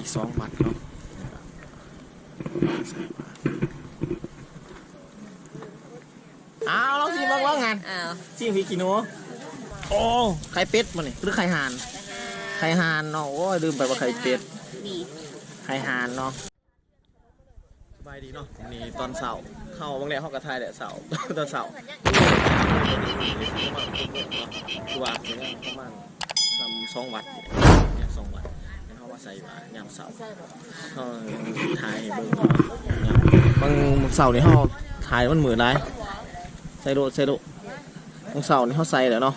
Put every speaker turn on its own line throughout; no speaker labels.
อีกสองวัดเนาะใส่บาตรอ้าวเราสิบ้างว่างาน
อ้าว
ซิมพี่กินโนโอ้ไข่เป็ดมาเนี่ยหรือไข่ห่าน ไข่ห่านเนาะโอ้ยลืมไปว่าไข่เป็ด
นี่
ไข่ห่านเนาะสบายดีเนาะวันนี้ตอนเสาร์เข้าบางแรกเข้ากระทายแหละเสาร์ตอนเสาร์คือว่าเป็นประมาณทำสองวัดเนี่ยสองวัด แล้วเขาว่าใส่มายามเสาร์เขาถ่ายให้เบิ่งบางเสาร์นี่เขาถ่ายมันเหมือนไรใส่โดใส่โดบางเสาร์นี่เขาใส่แล้วเนาะ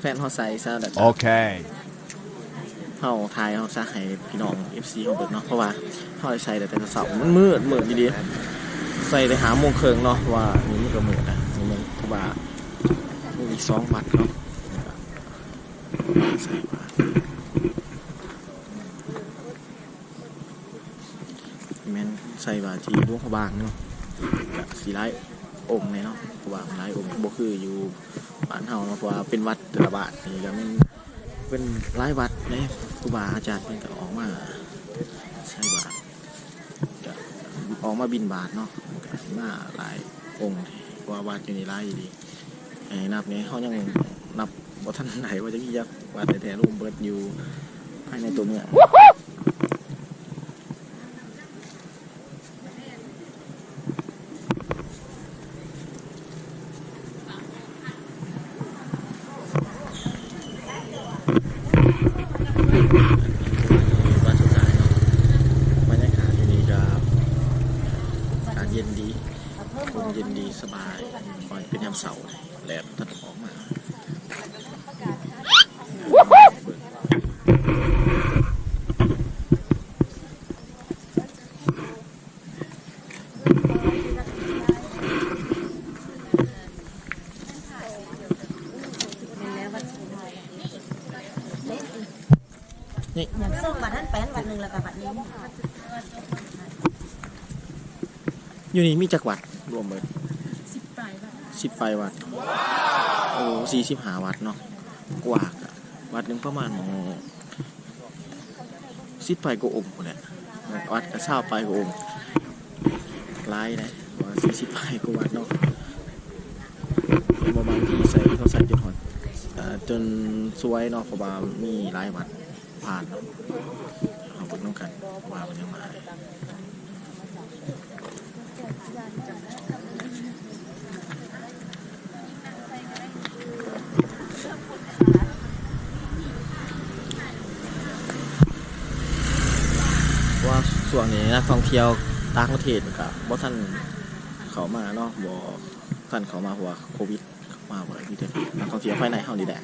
แฟนเขาใส่ซะแต่
Okay.
เขาทายเขาซะให้พี่น้อง FC เขาเบิดเนาะเพราะว่าเขาใส่แต่แต่เสาร์มันมืดมืดดีๆใส่ได้หาโมงเคิงเนาะว่านี่มันก็มืดนะนี่มันเพราะว่ามีสองวัดเนาะใส่บาตรแม่น ใส่บาตรที่หลวงพระบางเนาะกับสีไร้องค์เนี่ยเนาะเพราะว่ามันไรองค์บ่คืออยู่บ้านเฮาเนาะเพราะว่าเป็นวัดแต่ละบาทนี่ก็มันเป็นรายวัดในครูบาอาจารย์เพิ่นก็ออกมาใส่บาตรก็ออกมาบินบาตรเนาะก็มาหลายองค์ว่าวัดอยู่ในรายอยู่ดีไอ้นับนี้เขายังนับบ่ทันไหนว่าจะมียักษ์วัดแต่แต่รูมเบิดอยู่ภายในตัวเมืองวัดสุดท้ายเนาะบรรยากาศอยู่นี่ก็อากาศเย็นดีลมเย็นดีสบายปล่อยเป็นยามเสาร์แดดตัดออกมา
อย่างส้มบัตรท่านแปนวันหนึ่งแล้วกับบัตรนี้
อยู่นี่มีจักวัดรวมเบิดสิบปลายวัดโอ้สี่สิบหาวัดเนาะกว่าวัดหนึ่งประมาณสิบปลายกว่าองค์พุ่นแหละวัดก็เศร้าปลายกว่าองค์หลายนะว่าสี่สิบปลายกว่าวัดเนาะประมาณที่ใส่เขาใส่จนหอดจนสวยเนาะเพราะว่ามีหลายวัด ผ่านเอาเบิ่งน้องกันว่ามันยังมาว่าส่วนนี้นักท่องเที่ยวต่างประเทศกับบ่ท่านเขามาเนาะบ่ท่านเขามาเพราะว่าโควิดเข้ามาบ่ได้มีแต่นักท่องเที่ยวภายในเฮานี่แหละ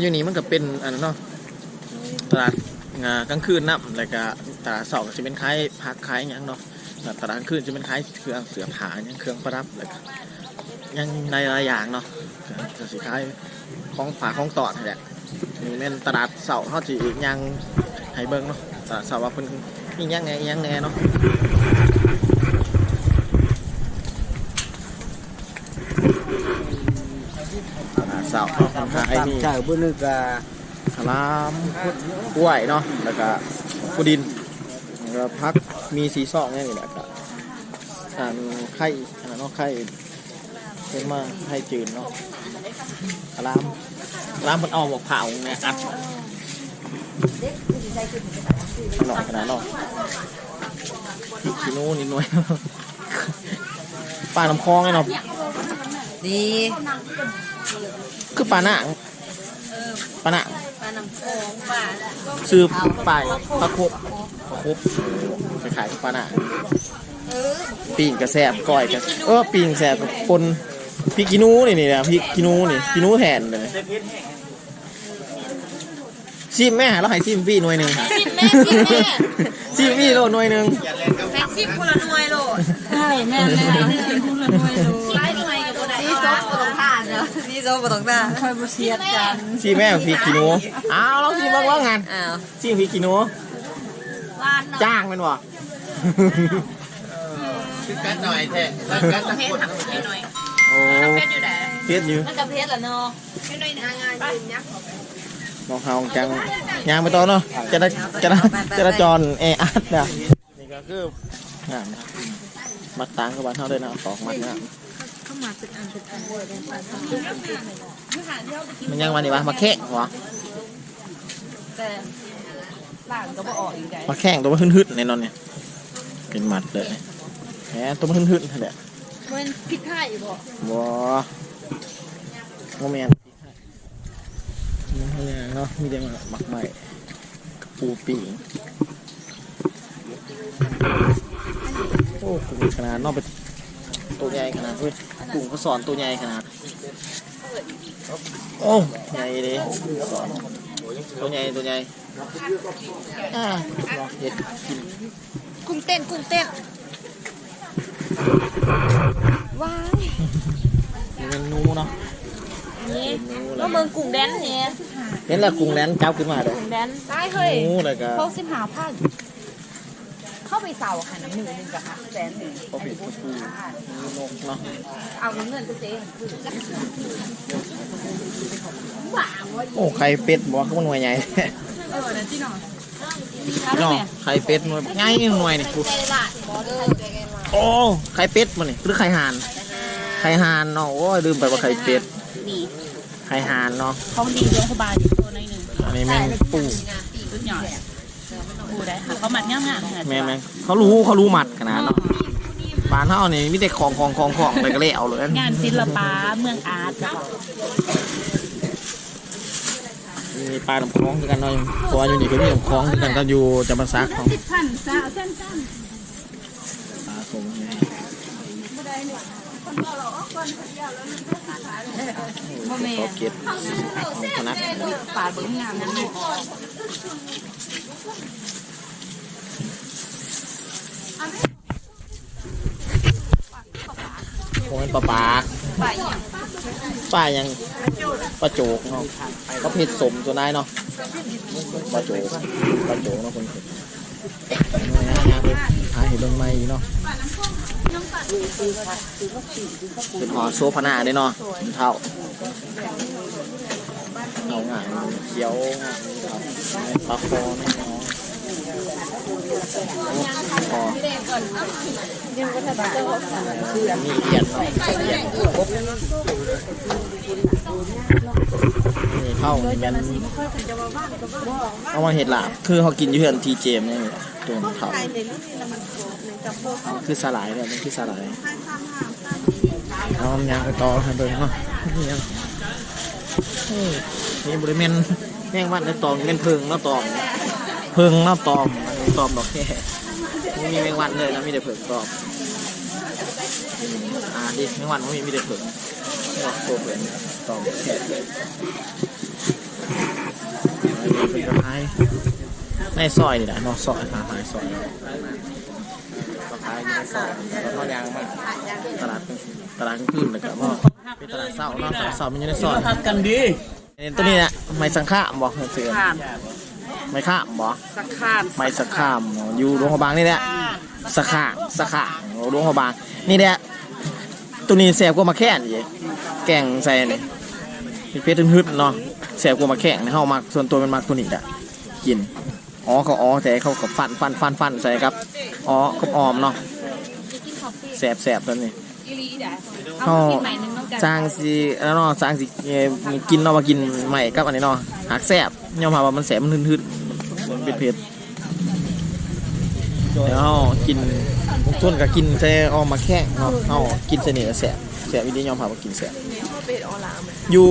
อยู่นี่มันก็เป็นอันนั้นเนาะตลาดงากลางคืนนะแล้วก็ตลาดเสาก็จะเป็นคล้ายพักคล้ายหยังเนาะตลาดกลางคืนจะเป็นคล้ายเครื่องเสือผาหยังเครื่องประดับแล้วก็ยังในหลายอย่างเนาะก็สิคล้ายของฝาของตอดนี่แหละนี่แม่นตลาดเสาเขาจะอีกยังให้เบิ่งเนาะตลาดเสาว่าเพิ่นมีหยังแหน่หยังแหน่เนาะ ตลาดเสาเนาะขายนี่
เจ้าบุนึกา
สลามกล้วยเนาะแล้วก็ปูดินแล้วพักมีสีซอกเนี่ยนี่แหละก็ทานไข่อันนั้นเนาะไข่เป็นมาไข่จืดเนาะสลามสลามมันเอาหมกเผาเนี่ยอัดหน่อยขนาดเนาะพริกขี้นูนิดหน่อยปปลาน้ำคลองไอ้เนาะ
ดี
คือปลาหนังปลาหนัง
ปลาน้ำโขงปลา
ซื้อปลาปลาครบปลาครบไปขายกับปลาหนัง
เออ
ปีงกระแสบก้อยกระเออปีงแสบกับปนพริกกินูนี่นี่นะพริกกินูนี่กินูแทนเลยชิมแม่หาเราให้ชิมพี่หน่วยหนึ่ง
ชิมแม่ชิมแม่
ชิมพี่โลหน่วยหนึ่ง
แม็กซิมคนละหน่วยโลด
ใช่แม่แม่ชิมพูดละหน่วยดู
ไล่ นาะนี่โซ่ปตองท่า
คอยมาเชียดกัน
ชิมแม่พริกกินูอ้าวเราชิมบ้างว่างาน
อ้าว
ชิมพริกกินู
วานเนาะ
จ้างมันวะ
กันหน่อยแท้กันตะกด
หน่อย
โอ้
เพชรอยู่ไหน
เพชรอยู่
มันกับเพชรละเนาะเพชรหน่อยนะงานยืนยักษ์
มองเฮาจังยางไปต่อเนาะจะได้จะได้จะได้จรเออัดเนี่ยนี่ก็คืองามนะมัดตังกับบ้านเฮาเลยนะตอกมัดนะ มันยังวันนี้วะมาแข่งวะ
แต่หลานก็บ่ออกอีกได้
มาแข่งตัวมันหึดๆในนอนเนี่ยเป็นมัดเลยแหมตัวมันหึดๆนั่นแหละ
มันผิดท่าอยู่บ่
บ่โมเมนมันเขาอย่างเนาะมีแต่มาหมักใหม่กับปูปีงโอ้กุ้งขนาดเนอกไป ตัวใหญ่ขนาดเว้ยกุ้งเขาสอนตัวใหญ่ขนาดโอ้ใหญ่เลยสอนตัวใหญ่ตัวใหญ่อ่าลองเห็ดกิน
กุ้งเต้นกุ้งเต้นว้าย
นี่เป็นหนูเนาะ
นี่
หนูเล
แล้ว
ย
เมืองกรุงแดนเนี่ย
เห็นแล้วกุ้งแลนเจ้าขึ้นมาเลย
กรุงแดนได้
ห
เฮ้ย
นูเลยก็
พวกสิบหาพัน เข้าไปเสาค่ะน้ำหนึ่งหนึ่งกับค่ะแสนหนึ่ง
ก็เป็นปูปูนกเนาะ
เอาเงินไปเจ๊
โอ้ไข่เป็ดบอกเขาหน่วยใหญ่
เออนั่นที่นอน
เนาะไข่เป็ดหน่วยง่ายหน่วยนี่กูโอ้ไข่เป็ดมันนี่หรือไข่ห่าน ไข่ห่านเนาะโอ้ยลืมไปว่าไข่เป็ด
นี่
ไข่ห่านเนาะ
ของดีโรงพยาบาลอยู่ตัวในหนึ่ง
อันนี้แม่งปู
สุดยอดปูได้ค่ะเขามัดง่ายๆค่ะ
แม่งแม่งเขารู้เขารู้หมัดขนาดเนาะบ้านเฮานี่มีแต่ของของของของไปก็เลยเอาเลย
งานศิลปะเมืองอาร์ตจ้ะ
มีปลาลำคลองคือกันเนาะเพราะว่าอยู่นี่ก็มีลำคลองคือกันก็อยู่จำปาสักของ
พันสาวเส้นสั้น
ปลาสงไง
โมเม
ขอเก็บของพนัก
ป่าเบิ้งงามนั้น
โอ้ยปลาปลาปลายังปลาโจกเนาะก็เผ็ดสมตัวนายเนาะปลาโจกปลาโจกเนาะคนเผ็ดหาเห็ดเบิ่งใหม่เนาะเป็นหอโซพนาด้เนาะเป็นเท่าเอาง่ายเขียวง่ายปลาคอเนาะคอ มีเอียนเนาะเอียนครบนี่เข้านี่แม่นเอามาเห็ดหลาบคือเขากินอยู่เฮือนทีเจมนี่ตัวเท่าคือสลายเนี่ยมันคือสลายเอายางไปต่อให้เบิ่งเนาะนี่ยังเฮ้ยนี่บริเวณแม่งวัดในตองเป็นเพิงเนาะตอง พิงนาะตอมตอมดอกแค่ไม่มีแมงวันเลยนะมีแต่เพิงตอมอ่าดิแมงวันไม่มีมีแต่เพิงดอกตัวเป็นตอมแค่เป็นกระไทยในซอยนี่แหละนอกซอยหาหายซอยกระไทยอยู่ในซอยแล้วก็ยางมากตลาดตลาดกลางคืนแล้วก็ว่าเป็นตลาดเศร้าเนาะตลาดเศร้ามันอยู่ในซอย
ทักกันดี
ตัวนี้เนะไม้สังขามบอกเสือ ไม้ข้ามบอก
สักข้าม
ไม้สังขามอยู่โรงพยาบาลนี่แหละสักขามสักขามโรงพยาบาลนี่แหละตัวนี้แสบกว่ามาแค่นอีกแกงใส่นี่เป็นเพชรฮึดๆเนาะแสบกว่ามาแข่งในห้องมักส่วนตัวมันมักตัวนี้แหละกินอ๋อเขาอ๋อแต่เขากับฟันฟันฟันฟันใส่ครับอ๋อกับออมเนาะแสบแสบตัวนี้
อีลีได้
เขา
ช้าร
สร้างสิแล้วเนาะสร้างสิเอ่อกินเนาะมากินใหม่กับอันนี้เนาะหักแสบยอมรับว่ามันแสบมันหืดๆมันเป็นเผ็ดเดี๋ยวเฮากินทุกต้นก็กินแต่ออกมาแข้งเนาะเฮากินเสน่ห์แสบแสบอีนี้ยอมพามากินแสบอยู่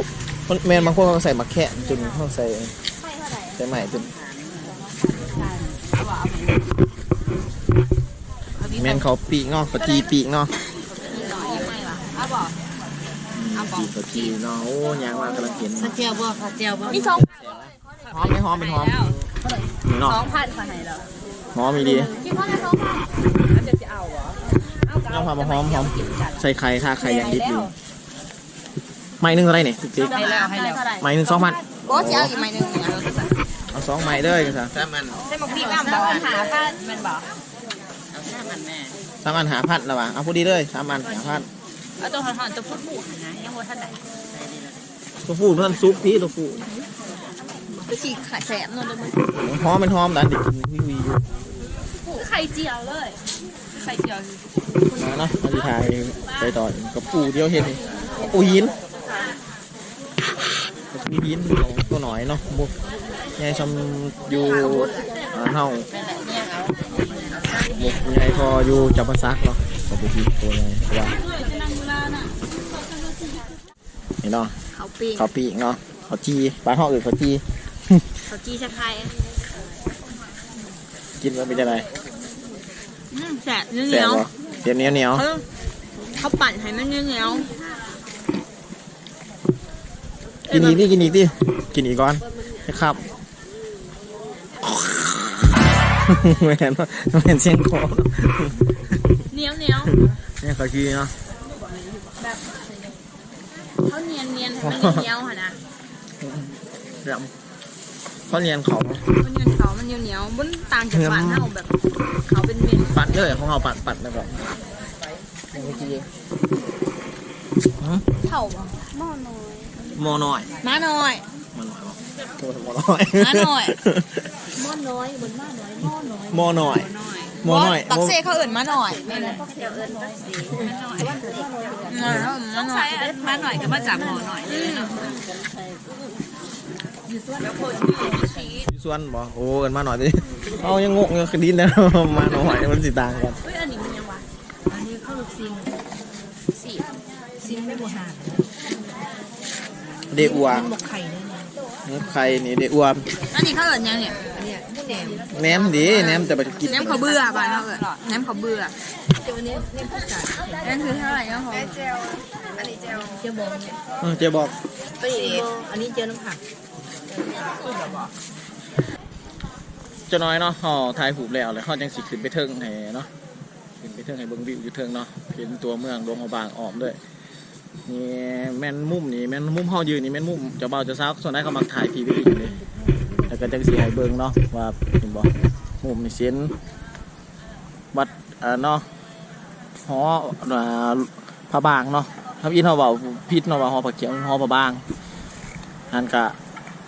มันแมนบางคนเขาใส่มาแข้งจนเขาใส่ใส่ใหม่จนแมนเขาปีกเนาะเขาจีปีกเนาะ
เอาบอก
ปี กเขาจีเนาะโอ้ยางมากกำลังเห็น
เจียวบ่ค่ะเจียวบ่
มีสอง
หอมไหมหอมเป็นหอมนี่เนาะ
สองพันค่ะไหนเหรอ
หอมมีดี
คิดว่าจะสองพันแล้วจะจะเอาเหรอเอา
เอาพามาหอมหอมใส่ไข่ถ้าไข่ยังดิบอยู่ไม้หนึงเท่าไหรเนี่ยติ๊ก
ให้แล้วให้แล้ว
ไม้หนึงสองพัน
โอ้จะเอาอีกไหมหนึ่งเนี่ย
เอาสองไม้เด้อกันซะ
ถ้ามัน
ใช่หมกปีกอะแล้วหาค่ามันบอก
สามอันหาพันแล้ววะเอาพอดีเลยสามอันหาพัน
เอาตัวหอนๆตัวพูดห มู่นะยังว่าท่านไหน
ตัวฟูเพื่อนซุปพี่ตัวฟู
ก็ฉีกไข่แสบนนเลยมึง
หอมเป็นหอมดันเด็กกินวิวอยู่
ไข่เจียวเลยไข่เจียว
มาเนาะมาดีทายไปต่อกับปูเดียวเห็นนี่ปูหินมีหินของตัวหน่อยเนาะบุกยายชมอยู่อ่าเฮา
เป็นแหละเนี่ยเอา
บุกยายพออยู่จับมาซักเนาะกับปูหินตัวใหญ่ว่า นี่เนาะ
เขาปีก
เขาปีกเนาะเขาจีบ้านห้องอื่นเขาจี
เขาจีชะไข่
กินแล้วเป็นยังไง
อืมแสบเนื้อ
แส
เหนี
บ
ยว
บ่เดี๋ยวเหนียวเหนียว
เขาเขาปั่นให้มันเนื้อเหนียว
กินอีกดิกินอีกดิกินอีกก่อนนะครับไม่เห็นว่าไม่เห็นเสียงคอ
เหนียวเหนียว
เนี่ยเขาจีเนาะ
เขาเนียนเนียนมันเหนียวค่ะนะ
เดี๋ยวเขาเรียนเขา
มันเนียนเขามันเหนียวเหนียวบนต่างจากบ้านเฮาแบบเขาเป็นเม็ด
ปัดเลยของเขาปัดปัดแล้วก็เขาจี
เท่าบ่
โมน้อย
มาหน่อย
มาหน่อยบ่โอ้โหโมน้อย
มาหน่อย
หม้อน้อยบนหม้อน้อยหม้อน้อย
โมน้อย โมน้อย
ตัก
โม
เซ่เขาเอิ่นมาหน่อยแม่น
เจียวเอิ้นน้อยสิ
มาหน่อยมาหน่อย
มาหน่อยก็มาจับหมอหน่อยเลยเนาะ
อยู่ส่วนบ่โอ้เอินมาหน่อยดิเอายังงงอยู่คดีนะมาหน่อยมันสิต่างกัน
เฮ้ยอันนี้มันยังวะ
อันนี้ข้าวลูกซิง
สี่
ซิงไม่บ่ห่าง
เดอัว
หมกไข่ด้วยเนี่ย
ไข่นี่เดอัว
อันนี้เขาเอิ่นยังเนี่ย
อันเนี้ยผู้ แหนม
แหนมดีแหนมแต่ไปกิน
แหนมเขาเบื่อบ้านเขาเอิ่นแหนมเขาเบื่อ
เจียวนี้เนี่ยผู้จ่าย
นั่นคือเท่าไหร่ก็พอ
เจียวบองเนี่ย
เออเจ๊บอก
ไปอีกอันนี้เจียวน้ำผัก
เจะน้อยเนาะห่อถ่ายผูบแล้วเลยห่อจังสิขึ้นไปเทิงให้เนาะขึ้นไปเทิงให้เบิ่งวิวอยู่เทิงเนาะเห็นตัวเมืองดวงหัวบางออมด้วยนี่แม่นมุมนี่แม่นมุมเฮายืนนี่แม่นมุมเจ้าบ่าวเจ้าสาวส่วนใหญ่เขามักถ่ายพีวีอยู่นี่ แล้วก็จังสิให้เบิ่งเนาะว่าเห็นบ่มุมนี่เส้นวัดเอ่อเนาะหออ่าพระบางเนาะครับอินเฮาเว้าผิดเนาะว่าหอพระเขียวหอพระบางอันกะ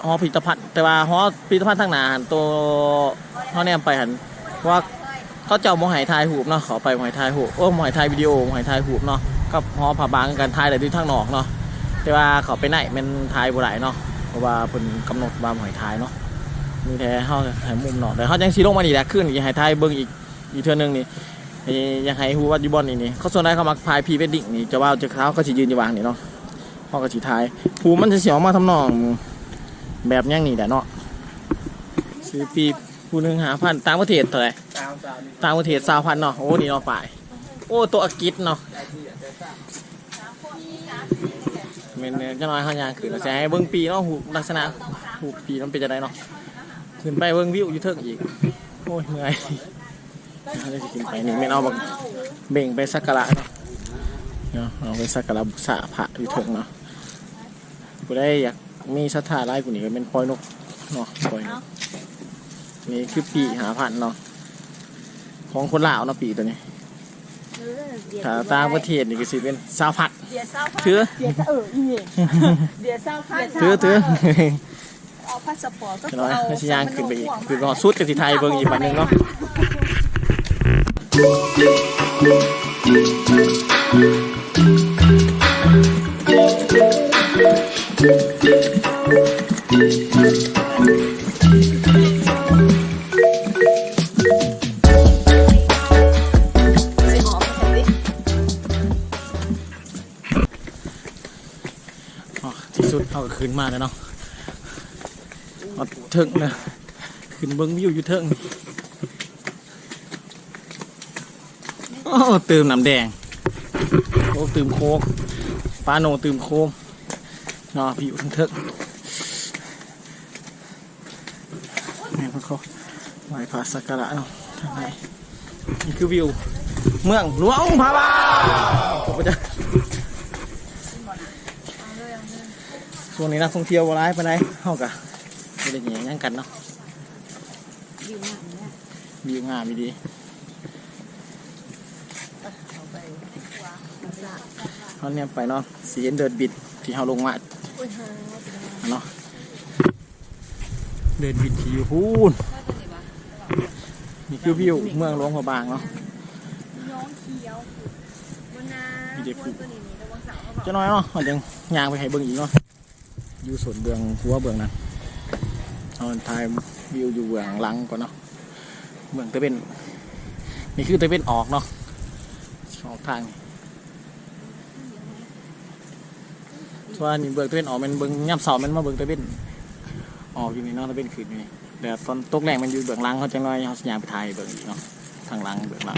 หอพิพิธภัณฑ์แต่ว่าหอพิพิธภัณฑ์ทางหนาหันตัวเขาแนมไปหันว่าเขาเจ้าโมหายทายหูปเนาะเขาไปโมหายทายหูปโอ้โมหายทายวิดีโอโมหายทายหูปเนาะกับหอผาบางกันทายแต่ที่ทางนอกเนาะแต่ว่าเขาไปไหนเป็นทายบ่ได้เนาะเพราะว่าเพิ่นกำหนดว่าโมหายทายเนาะ มีแต่เฮาให้มุมเนาะแต่เขาจังสิลงมานี่แหละขึ้นอีกให้ทายเบิ่งอีกอีกเทื่อนึงนี่ยากให้ฮู้ว่ายูบอนนี่นี่เขาส่วนใหญ่เขามักพายพีเวดดิ้งนี่จะว่าจะเขาก็สิยืนอยู่วางนี่เนาะเขาก็สิทายหูมันจะเสิออกมาทำนองแบบยังนี่แหละเนาะซื้อปีผู้หนึ่งหาพันต่างประเทศเท่าไหร่ต่างประเทศสาวพันเนาะโอ้นี่เนาะฝ่าย โอ้ตัวอังกฤษเนาะเมนเจะน้อยเขายางขึ้นแล้วจะให้เบิ้งปีเนาะหูลักษณะหูปีมันเป็นจะได้เนาะ ขึ้นไปเบิ้งวิวอยู่เทิงอีก โอ้ยเมื่อยเขาเลยสิขึ้นไปนี่ไม่นเอาบักเบ่งไปสักการะเนาะเนาะเอาไปสักการะบุษาพระอยู่เทิงเนาะกูได้อยากมีสถาไล่กูนี่ก็เป็นปล่อยนกเนาะปล่อยนกนี่คือปีหาพันเนาะของคนลาวเนาะปีตัวนี้ถ้าต่างประเทศนี่ก็สิเป็นสาวพัดถือ
เดี๋ยวจะเอออีเดี๋ยวเศร้าพัน
ถือถือ
เอา พาสปอร์ตก็
เอาไม่ใช่ยางคืนไปอีกคือรอสุดกักที่ไทยเบิ่งอีกวันหนึงเนาะสิ
หอมไปเลย
ที่สุดเอาก็ขึ้นมาแล้วเนาะ ทิงนะขึ้นเบิ้งวิวอยู่เทิงโอ้เติมน้ำแดงโอ้เติมโคกปลาโนเติมโค้กเนาะวิวทั้งเทิงนี่มันเขาไหวพระสักการะเนาะทางไหนนี่คือวิว เมืองหลวงพระบางผมก็จะช่วงนี้นักท่องเที่ยวร้ายไปไหนเฮากะไม่ได้ เหนียงยังกันเนาะวิวงามดีเขาเนี่ยไปเนาะสีเห็นเดินบิดที่เขาลงมาเนาะเดินบิดที่อยู่พูนนี่คือวิวเมืองหลวงพระบางเนาะมีเด็กคือเจะน้อยเนาะเอาจังยางไปให้เบิ่งอีกเนาะอยู่สวนเบืองหัวเบืองนั้น เอาถ่ายวิวอยู่เบื้องหลังก่อนเนาะเบื้องตะเป็นนี่คือตะเป็นออกเนาะออกทางนี่ส่วนนี่เบื้องตะเป็นออกมันเบื้องย่ำเสามันมาเบื้องตะเป็นออกอยู่นี่เนาะตะเป็นขึ้นอยู่นี่แต่ตอนตกแรงมันอยู่เบื้องหลังเขาจังน้อยเขาสัญญาไปถ่ายเบื้องอีกเนาะทางหลังเบื้องหลัง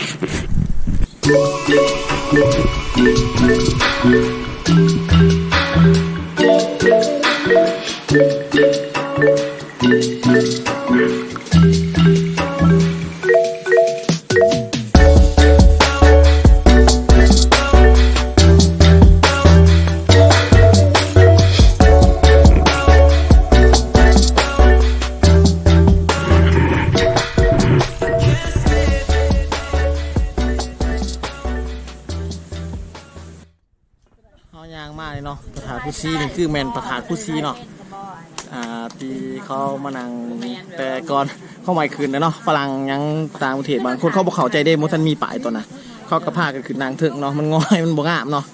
ผู้ซีเนาะอ่าที่เขามานั่งแต่ก่อนเข้าใหม่คืนนะเนาะฝรั่งยังต่างประเทศบางคนเขาบกเข้าใจได้มทันมีป่ายตัวนะเขากระพากันคือนางเถิงเนาะมันง่อยมันบ่งามเนาะ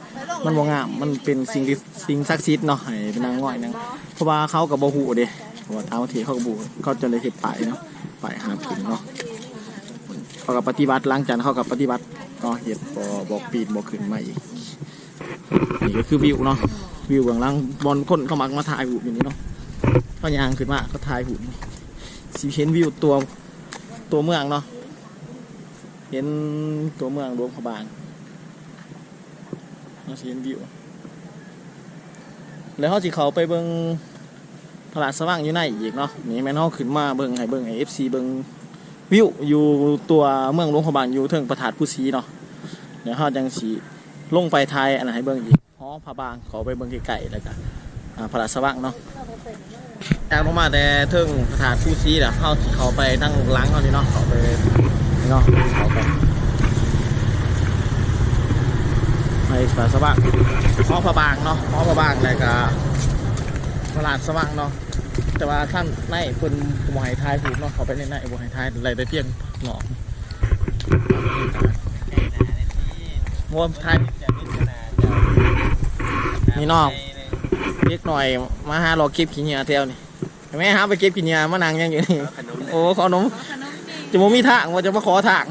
มันบ่งามมันเป็นสิ่งที่สิ่งศักดิ์สิทธิ์เนาะให้เป็นนางง่อยนางเพราะว่าเขากับบ่ฮู้เด้เพราะว่าต่างประเทศเขากับบ่ฮู้เขาจะเลยเฮ็ดป่ายเนาะป่ายหามขึ้นเนาะเขากับปฏิบัติหลังจากนั้นเขากับปฏิบัติก็เฮ็ดบ่บ่ปีนบ่ขึ้นมาอีกนี่ก็คือวิวเนาะ วิวเบื้องหล่างบอลคนเขามักมาถ่ายหูปอย่างนี้เนาะเขายางขึ้นมาเขาถ่ายหูปสีเห็นวิวตัวตัวเมืองเนาะเห็นตัวเมืองหลวงพระบางเราเห็นวิวแล้วเขาสิเขาไปเบิ่งตลาดสว่างอยู่ในอีกเนาะนี่แม่นเขาขึ้นมาเบิ่งให้เบิ่งไอเอฟซีเบิ่งวิวอยู่ตัวเมืองหลวงพระบางอยู่เทิงประถาดผู้ซีเนาะเดี๋ยวเขาจังสีลงไปไทยอันไหนให้เบิ่งอีก อพระบางขอไปเบิ่งไกลๆแล้วกันอ่าพระราชวังเนาะจากลงมาแต่เทิงสถานผู้ซีแหละเข้าสิเขาไปนั่งหล้างเขานี่เนาะเขาไปนี่เนาะเขาไปไปพระราชวังหอพระบางเนาะหอพระบางแล้วก็พระราชวังเนาะแต่ว่าท่านในเพิ่นบ่ให้ทายถูกเนาะเขาไปในในบ่ให้ทายอะไรได้เพียงหนอกมวมทาย นี่นอกเรียกหน่อยมาหารอเก็บขี้เหนียเที่ยวนี่เห็นไหมฮะไปเก็บขี้เหนียมานั่งยังอยู่นี่โอ้ขนมจะมมีทางว่าจะมาขอทาง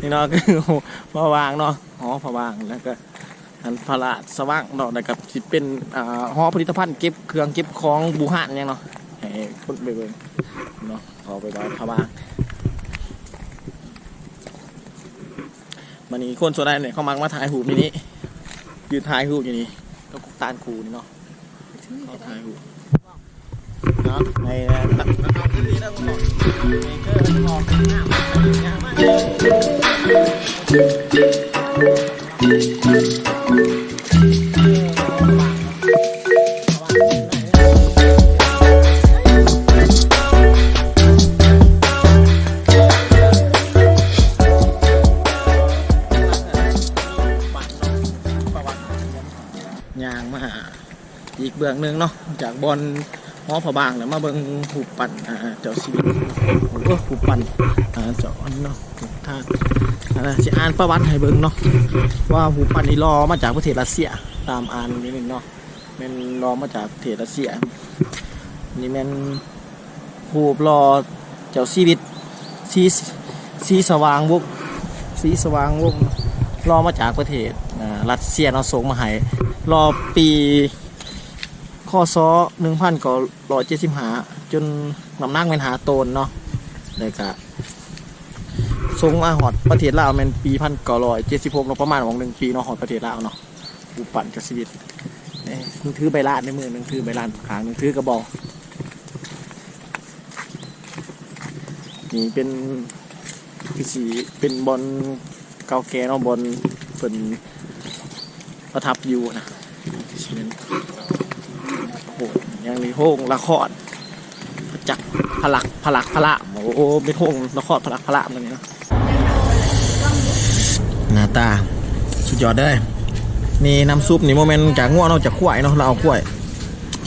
นี่เนาะคือพระวางเนาะหอพระวางแล้วก็อันพระราชสว่างเนาะแล้วกับสิเป็นอ่าหอผลิตภัณฑ์เก็บเครื่องเก็บของบูหานยังเนาะให้คนไปเบิ่งเนาะขอไปไว้พระวาง มันนี้คนส่วนใหญ่เนี่ยเขามักมาถ่ายหูปนี่นี่ยืนถ่ายหูปอยู่นี่ก็กตานคูนี่เนาะเขาถ่ายหูปเนาะในนะครับที่นี่นะคุณหมอกในเกอร์หมอหน้ามันยามาก บอลหอพระบางแล้วมาเบิ่งหูปั่นอ่าเจ้าชีวิตผมก็หูปั่นอ่าเจ้าอันเนาะท่าอ่าสิอ่านประวัติให้เบิ่งเนาะว่าหูปั่นนี่รอมาจากประเทศรัสเซียตามอ่านนิดนึงเนาะแมันรอมาจากประเทศรัสเซีย นี่แมันหูปรอเจ้าชีวิตสีสีสว่างวกสีสว่างวกรอมาจากประเทศอ่ารัสเซียเนาะส่งมาให้รอปี ข้อซ้อหนึ่งพันก็ร้อยเจ็ดสิบหาจนน้ำหนักเป็นหาโตนเนาะเลยกะส่งมาหอดประเทศลาวเป็นปีพันเก้าร้อยเจ็ดสิบหกเนาประมาณของหนึ่งปีเนาะหอดประเทศลาวเนาะอุปั่นกับชีวิตเนี่ยมึงถือใบลานในมือหนึ่งถือใบลานขางหนึ่งถือกระบอกนี่เป็นคือสีเป็นบอลเก่าแก่เนาะบอลเป็นประทับอยู่นะชีวิตโอ้ โหยังมีโฮ่งละครจักรพลักพลักพละโอ้โหเป็นโฮ่งละครพลักพละมันเนี่ยหน้าตา สุดยอดเลยนี่น้ำซุปนี่โมเมนต์จากง่วงเนาะจากขั้วเนาะเราเอาขั้ว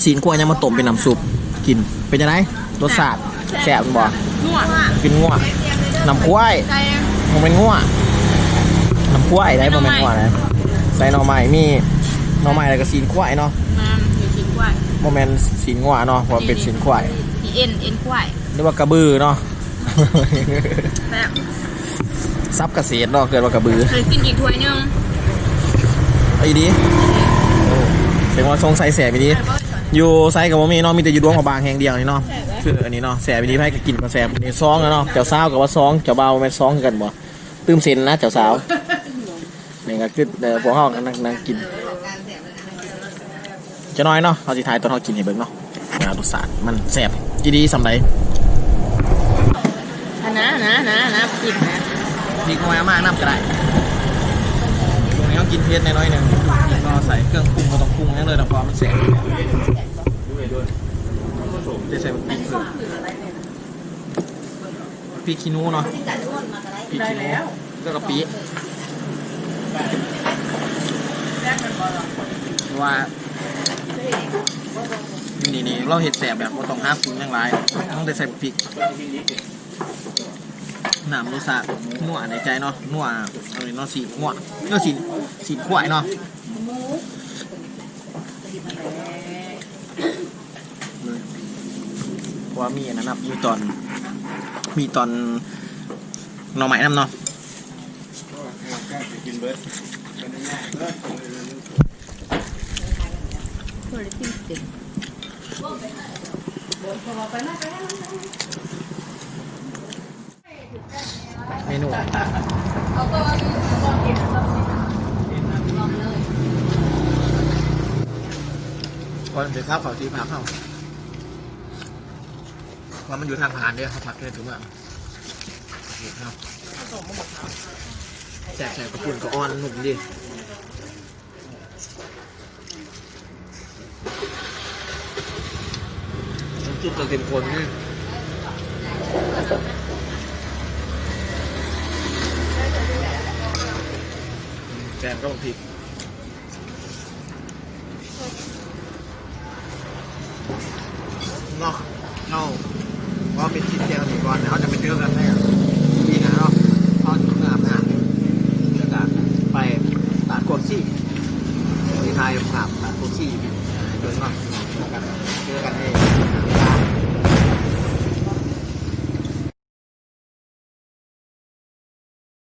สีนขั้วเนี่ยมาต้มเป็นน้ำซุปกินเป็นยังไงรสชาติแซ่บบ่
นัว
กินง่วงน้ำขั้ว
ใส่
มันเป็นง่วน้ำขั้วได้มันเป็นง่วนะใส่หน่อไม้มีหน่อไม้แล้วก็สีนขั้วเนาะ
น้ำอยู่ชิ้นกล้วย
โมเมนต์สีนง่วเนาะเพราะว่าเป็นสีนขั้ว
อีเอ็นเอ็นกล้วย
หรือว่ากระบือเนาะ
แซ่บ
ซับเกษตรเนาะเกิดว่ากระบือ
เคยกินอีกถ้วยหนึง
ไอ้ดีโอ้เสียงว่าทรงใส่แสบไปดีอยู่ไซกับว่ามีเนาะมีแต่อยู่ดวงกับบางแห่งเดียวนี่เนาะคืออันนี้เนาะแสบไปดีให้ก็กินกับแสบนี่ซองแล้วเนาะเจ้าสาวกับว่าซองเจ้าบ่าวแม่นซองคือกันบ่ตื้มเซนนะเจ้าสาวนี่ก็คือเดี๋ยวพวกเฮากันนั่งกิน จะน้อยเนาะเราสิทายตอนเฮากินให้เบิ่งเนาะว่ารสชาติมันแสบจีดีสำใด
อันนะนะนะนะกินนะ
มีกมามากน้ำก็ได้ตรงนี้ต้องกินเผ็ดน้อยๆหนึ่งแล้วก็ใส่เครื่องปรุงก็ต้องปรุงนั่นเลยนะเพราะมันแสบจะใส่พริกเพิ่มพริกขี้หนูเนาะพริกขี้หนูแล้วก็ปีเพราะว่า นี่นี่เราเห็ดแสบแบบว่าต้องห้ามปรุงอย่างไรต้องได้ใส่พริกหนามรสชาตินัวในใจเนาะนัวอะไรเนาะสีนัวเนาะสีสีขวายเนาะเพราะว่ามีอันนั้นมีตอน มีตอนหน่อไม้น้ำเนาะ เมนูก่อนจะข้าวเขาที่พักเขาว่ามันอยู่ทางผ่านเนี่ยเขาพักเนี่ยถึงว่าเห็นครับแสบแสบกระปุ่นก็อ่อนหนุ่มดิ จุดตัดสินคนนี่แกก็บางทีเนาะเนาะ